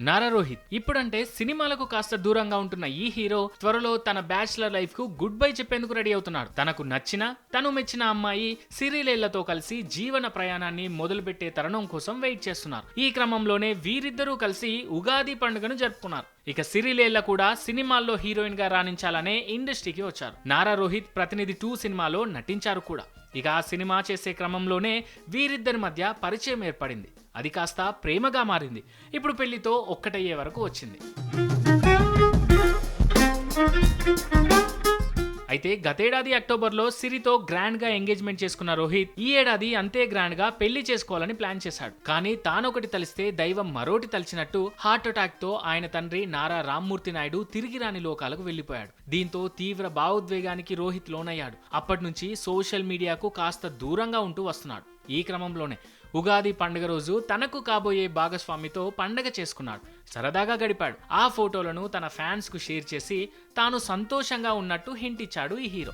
నారా రోహిత్. ఇప్పుడంటే సినిమాలకు కాస్త దూరంగా ఉంటున్న ఈ హీరో త్వరలో తన బ్యాచిలర్ లైఫ్కు గుడ్ బై చెప్పేందుకు రెడీ అవుతున్నాడు. తనకు నచ్చిన తను మెచ్చిన అమ్మాయి సిరిలేళ్ళతో కలిసి జీవన ప్రయాణాన్ని మొదలుపెట్టే తరుణం కోసం వెయిట్ చేస్తున్నారు. ఈ క్రమంలోనే వీరిద్దరూ కలిసి ఉగాది పండుగను జరుపుకున్నారు. ఇక సిరిలేళ్ళ కూడా సినిమాల్లో హీరోయిన్గా రాణించాలనే ఇండస్ట్రీకి వచ్చారు. నారా రోహిత్ ప్రతినిధి టూ సినిమాలో నటించారు కూడా. ఇక ఆ సినిమా చేసే క్రమంలోనే వీరిద్దరి మధ్య పరిచయం ఏర్పడింది. అది కాస్త ప్రేమగా మారింది. ఇప్పుడు పెళ్ళితో ఒక్కటయ్యే వరకు వచ్చింది. అయితే గతేడాది అక్టోబర్లో సిరితో గ్రాండ్గా ఎంగేజ్మెంట్ చేసుకున్న రోహిత్ ఈ ఏడాది అంతే గ్రాండ్గా పెళ్ళి చేసుకోవాలని ప్లాన్ చేశాడు. కానీ తానొకటి తలిస్తే దైవం మరోటి తలిచినట్టు హార్ట్ అటాక్తో ఆయన తండ్రి నారా రామ్మూర్తి నాయుడు తిరిగి రాని లోకాలకు వెళ్ళిపోయాడు దీంతో తీవ్ర భావోద్వేగానికి రోహిత్ లోనయ్యాడు. అప్పటి నుంచి సోషల్ మీడియాకు కాస్త దూరంగా ఉంటూ వస్తున్నాడు. ఈ క్రమంలోనే ఉగాది పండుగ రోజు తనకు కాబోయే భాగస్వామితో పండగ చేసుకున్నాడు. సరదాగా గడిపాడు. ఆ ఫోటోలను తన ఫ్యాన్స్కు షేర్ చేసి తాను సంతోషంగా ఉన్నట్టు హింటిచ్చాడు ఈ హీరో.